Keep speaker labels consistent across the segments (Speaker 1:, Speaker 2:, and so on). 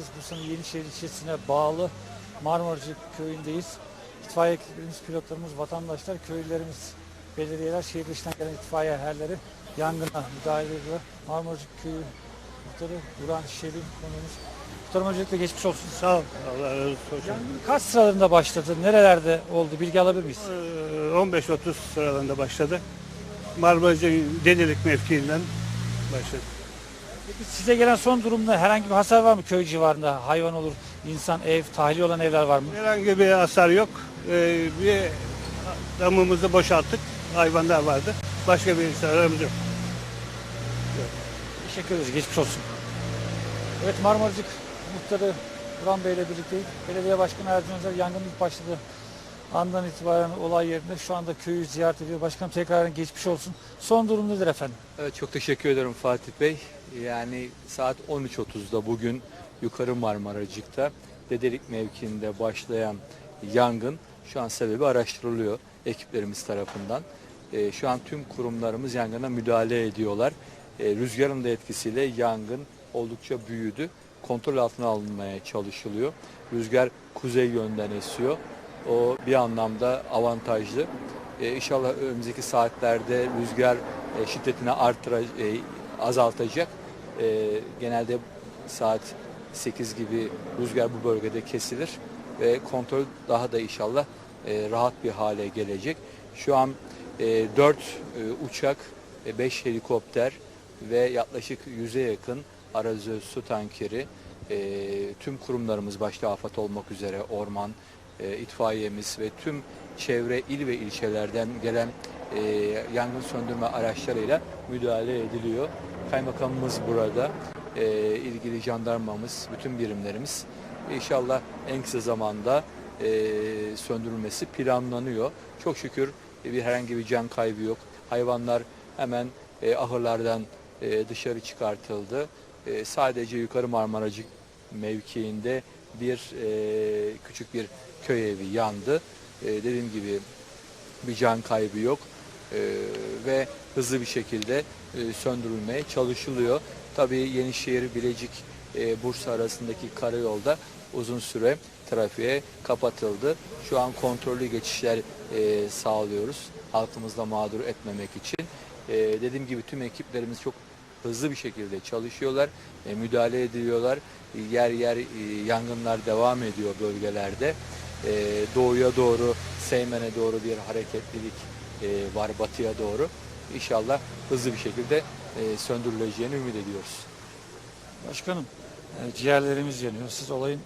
Speaker 1: Yenişehir'deyiz. Bursa'nın Yenişehir ilçesine bağlı Marmaracık köyündeyiz. İtfaiye ekiplerimiz, pilotlarımız, vatandaşlar, köylülerimiz, belediyeler, şehir dışından gelen itfaiye erleri yangına müdahale ediyor. Marmaracık köyü muhtarı Burhan Şebin konuğumuz. Muhtarım öncelikle geçmiş olsun.
Speaker 2: Sağ ol. Allah razı olsun.
Speaker 1: Yangın kaç sıralarında başladı? Nerelerde oldu? Bilgi alabilir miyiz?
Speaker 2: Ee, 15-30 sıralarında başladı. Marmaracı Delilik mevkiinden başladı.
Speaker 1: Size gelen son durumda herhangi bir hasar var mı köy civarında? Hayvan olur, insan, ev, tahliye olan evler var mı?
Speaker 2: Herhangi bir hasar yok. Ee, bir damımızı boşalttık. Hayvanlar vardı. Başka bir zararımız yok.
Speaker 1: Teşekkür ederiz. Geçmiş olsun. Evet Marmaracık muhtarı Burhan Bey ile birlikteyiz. Belediye Başkanı Ercan Özer yangın ilk başladı. Andan itibaren olay yerinde şu anda köyü ziyaret ediyor. Başkanım tekrar geçmiş olsun. Son durum nedir efendim?
Speaker 3: Evet, çok teşekkür ederim Fatih Bey. Yani saat 13.30'da bugün Yukarı Marmaracık'ta Dedelik mevkiinde başlayan yangın şu an sebebi araştırılıyor ekiplerimiz tarafından. Ee, şu an tüm kurumlarımız yangına müdahale ediyorlar. Ee, rüzgarın da etkisiyle yangın oldukça büyüdü. Kontrol altına alınmaya çalışılıyor. Rüzgar kuzey yönden esiyor. O bir anlamda avantajlı. Ee, inşallah önümüzdeki saatlerde rüzgar e, şiddetini artıra, e, azaltacak. E, genelde saat 8 gibi rüzgar bu bölgede kesilir ve kontrol daha da inşallah e, rahat bir hale gelecek. Şu an e, 4 uçak, 5 helikopter ve yaklaşık 100'e yakın aracı su tankeri e, tüm kurumlarımız başta afet olmak üzere orman, e, itfaiyemiz ve tüm çevre il ve ilçelerden gelen e, yangın söndürme araçlarıyla müdahale ediliyor. Kaymakamımız burada, e, ilgili jandarmamız, bütün birimlerimiz inşallah en kısa zamanda e, söndürülmesi planlanıyor. Çok şükür bir herhangi bir can kaybı yok. Hayvanlar hemen e, ahırlardan e, dışarı çıkartıldı. E, sadece Yukarı Marmaracık mevkiinde bir e, küçük bir köy evi yandı. E, dediğim gibi bir can kaybı yok E, ve hızlı bir şekilde e, söndürülmeye çalışılıyor. Tabii Yenişehir Bilecik e, Bursa arasındaki karayolda uzun süre trafiğe kapatıldı. Şu an kontrollü geçişler e, sağlıyoruz halkımızla mağdur etmemek için. E, dediğim gibi tüm ekiplerimiz çok hızlı bir şekilde çalışıyorlar, e, müdahale ediyorlar. Yer yer e, yangınlar devam ediyor bölgelerde. E, doğuya doğru, Seymen'e doğru bir hareketlilik e, var batıya doğru. İnşallah hızlı bir şekilde e, söndürüleceğini ümit ediyoruz.
Speaker 1: Başkanım, e, ciğerlerimiz yanıyor. Siz olayın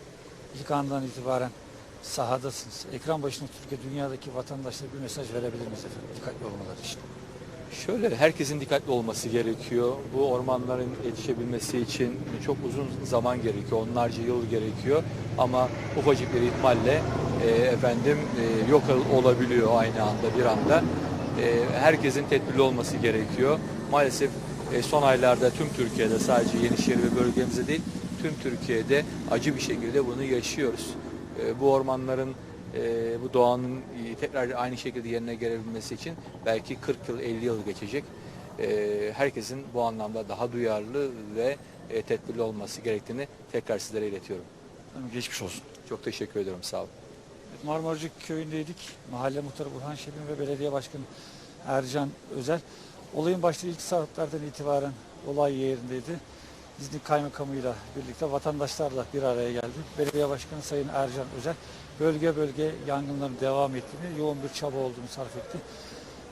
Speaker 1: ilk andan itibaren sahadasınız. Ekran başında Türkiye, dünyadaki vatandaşlara bir mesaj verebilir miyiz efendim? Dikkatli olmaları için.
Speaker 3: Şöyle herkesin dikkatli olması gerekiyor. Bu ormanların yetişebilmesi için çok uzun zaman gerekiyor. Onlarca yıl gerekiyor. Ama ufacık bir ihmalle e, efendim e, yok olabiliyor aynı anda bir anda. E, herkesin tedbirli olması gerekiyor. Maalesef e, son aylarda tüm Türkiye'de sadece Yenişehir ve bölgemizde değil tüm Türkiye'de acı bir şekilde bunu yaşıyoruz. E, bu ormanların e, bu doğanın e, tekrar aynı şekilde yerine gelebilmesi için belki 40 yıl 50 yıl geçecek. E, herkesin bu anlamda daha duyarlı ve e, tedbirli olması gerektiğini tekrar sizlere iletiyorum.
Speaker 1: Geçmiş olsun.
Speaker 3: Çok teşekkür ediyorum. Sağ olun.
Speaker 1: Marmaracık köyündeydik. Mahalle muhtarı Burhan Şebin ve belediye başkanı Ercan Özel. Olayın başladığı ilk saatlerden itibaren olay yerindeydi. İznik kaymakamıyla birlikte vatandaşlarla bir araya geldi. Belediye başkanı Sayın Ercan Özel bölge bölge yangınların devam ettiğini, yoğun bir çaba olduğunu sarf etti.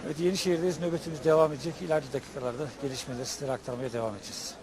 Speaker 1: Evet Yenişehir'deyiz. Nöbetimiz devam edecek. İleriki dakikalarda gelişmeleri sizlere aktarmaya devam edeceğiz.